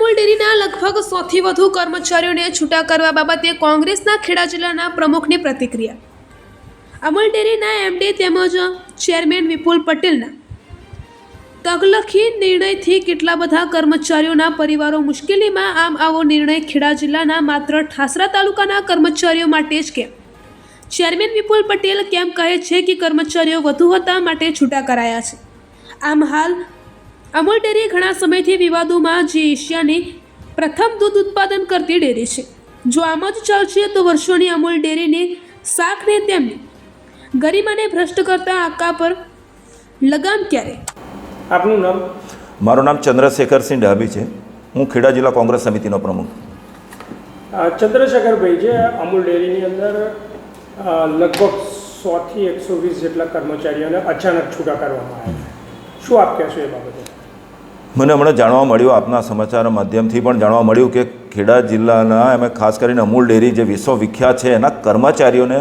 લગભગ સોથી વધુ કર્મચારીઓને છૂટા કરવા બાબતે કોંગ્રેસના ખેડા જિલ્લાના પ્રમુખની પ્રતિક્રિયા. અમૂલ ડેરીના એમડી તેમજ ચેરમેન વિપુલ પટેલના તગલખી નિર્ણયથી કેટલા બધા કર્મચારીઓના પરિવારો મુશ્કેલીમાં આમ આવો નિર્ણય ખેડા જિલ્લાના માત્ર ઠાસરા તાલુકાના કર્મચારીઓ માટે જ કેમ? ચેરમેન વિપુલ પટેલ કેમ કહે છે કે કર્મચારીઓ વધુ હતા માટે છૂટા કરાયા છે? આમ હાલ અમૂલ ડેરી ઘણા સમયથી વિવાદોમાં જે એશિયાની પ્રથમ દૂધ ઉત્પાદન કરતી ડેરી છે. જો આમ જ ચાલશે તો વર્ષોની અમૂલ ડેરીની શાકને તેમની ગરીબાને ભ્રષ્ટ કરતા આકા પર લગામ ક્યારે? આપનું નામ? મારું નામ ચંદ્રશેખરસિંહ ડાભી છે. હું ખેડા જિલ્લા કોંગ્રેસ સમિતિનો પ્રમુખ. ચંદ્રશેખરભાઈ જે અમૂલ ડેરીની અંદર લગભગ સોથી એકસો વીસ જેટલા કર્મચારીઓને અચાનક છૂટા કરવામાં આવ્યા. શું આપ કહેશો એ બાબતે? મને હમણાં જાણવા મળ્યું, આપના સમાચાર માધ્યમથી પણ જાણવા મળ્યું કે ખેડા જિલ્લાના એમ ખાસ કરીને અમૂલ ડેરી જે વિશ્વ વિખ્યાત છે, એના કર્મચારીઓને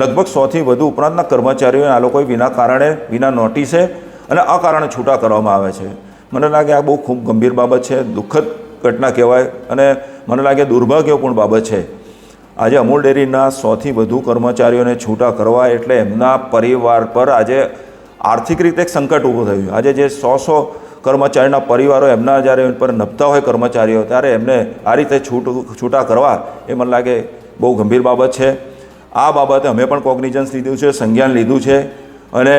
લગભગ સોથી વધુ ઉપરાંતના કર્મચારીઓને આ લોકોએ વિના કારણે, વિના નોટિસે અને અકારણે છૂટા કરવામાં આવે છે. મને લાગે આ બહુ ખૂબ ગંભીર બાબત છે, દુઃખદ ઘટના કહેવાય અને મને લાગે દુર્ભાગ્યપૂર્ણ બાબત છે. આજે અમૂલ ડેરીના સોથી વધુ કર્મચારીઓને છૂટા કરવા એટલે એમના પરિવાર પર આજે આર્થિક રીતે એક સંકટ ઊભું થયું. આજે જે સો સો કર્મચારીના પરિવારો એમના જ્યારે એમ પર નભતા હોય કર્મચારીઓ, ત્યારે એમને આ રીતે છૂટ, છૂટા કરવા એ મને લાગે બહુ ગંભીર બાબત છે. આ બાબતે અમે પણ કોગ્નિઝન્સ લીધું છે, સંજ્ઞાન લીધું છે અને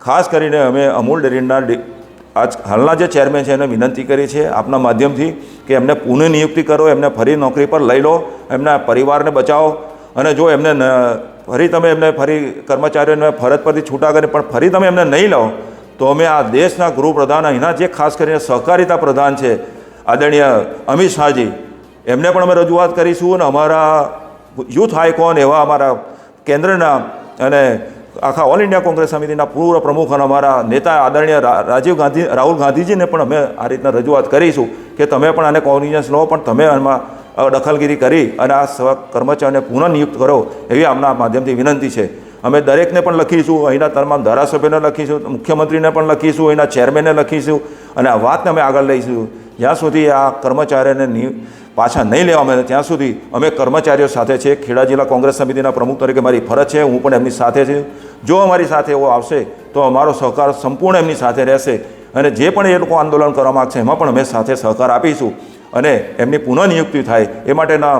ખાસ કરીને અમે અમૂલ ડેરીના આજ હાલના જે ચેરમેન છે એને વિનંતી કરી છે, આપના માધ્યમથી કે એમને પુનઃ નિયુક્તિ કરો, એમને ફરી નોકરી પર લઈ લો, એમના પરિવારને બચાવો અને જો એમને ફરી તમે એમને ફરી કર્મચારીઓને ફરજ પરથી છૂટા કરી, પણ ફરી તમે એમને નહીં લો તો અમે આ દેશના ગૃહપ્રધાન અહીંના જે ખાસ કરીને સહકારિતા પ્રધાન છે, આદરણીય અમિત શાહજી, એમને પણ અમે રજૂઆત કરીશું અને અમારા યુથ આઇકોન એવા અમારા કેન્દ્રના અને આખા ઓલ ઇન્ડિયા કોંગ્રેસ સમિતિના પૂર્વ પ્રમુખ અને અમારા નેતા આદરણીય રાજીવ ગાંધી, રાહુલ ગાંધીજીને પણ અમે આ રીતના રજૂઆત કરીશું કે તમે પણ આને કોગ્નિઝન્સ લો, પણ તમે આમાં દખલગીરી કરી અને આ કર્મચારીઓને કર્મચારીને પુનઃ નિયુક્ત કરો એવી આમના માધ્યમથી વિનંતી છે. અમે દરેકને પણ લખીશું, અહીંના તમામ ધારાસભ્યને લખીશું, મુખ્યમંત્રીને પણ લખીશું, અહીંના ચેરમેનને લખીશું અને આ વાતને અમે આગળ લઈશું. જ્યાં સુધી આ કર્મચારીઓને પાછા નહીં લેવા મળે, ત્યાં સુધી અમે કર્મચારીઓ સાથે છે ખેડા જિલ્લા કોંગ્રેસ સમિતિના પ્રમુખ તરીકે મારી ફરજ છે, હું પણ એમની સાથે છું. જો અમારી સાથે એવો આવશે, તો અમારો સહકાર સંપૂર્ણ એમની સાથે રહેશે અને જે પણ એ લોકો આંદોલન કરવા માગશે, એમાં પણ અમે સાથે સહકાર આપીશું અને એમની પુનઃ નિયુક્તિ થાય. એ માટેના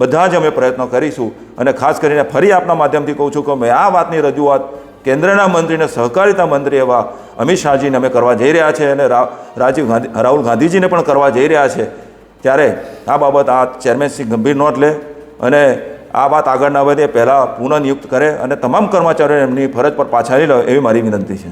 બધા જ અમે પ્રયત્નો કરીશું અને ખાસ કરીને ફરી આપના માધ્યમથી કહું છું કે અમે આ વાતની રજૂઆત કેન્દ્રના મંત્રીને સહકારિતા મંત્રી એવા અમિત શાહજીને અમે કરવા જઈ રહ્યા છે અને રાજીવ ગાંધી, રાહુલ ગાંધીજીને પણ કરવા જઈ રહ્યા છે. ત્યારે આ બાબત આ ચેરમેનશ્રી ગંભીર નોંધ લે અને આ વાત આગળ ના વધે, પહેલાં પુનઃનિયુક્ત કરે અને તમામ કર્મચારીઓને એમની ફરજ પર પાછા લઈ લે એવી મારી વિનંતી છે.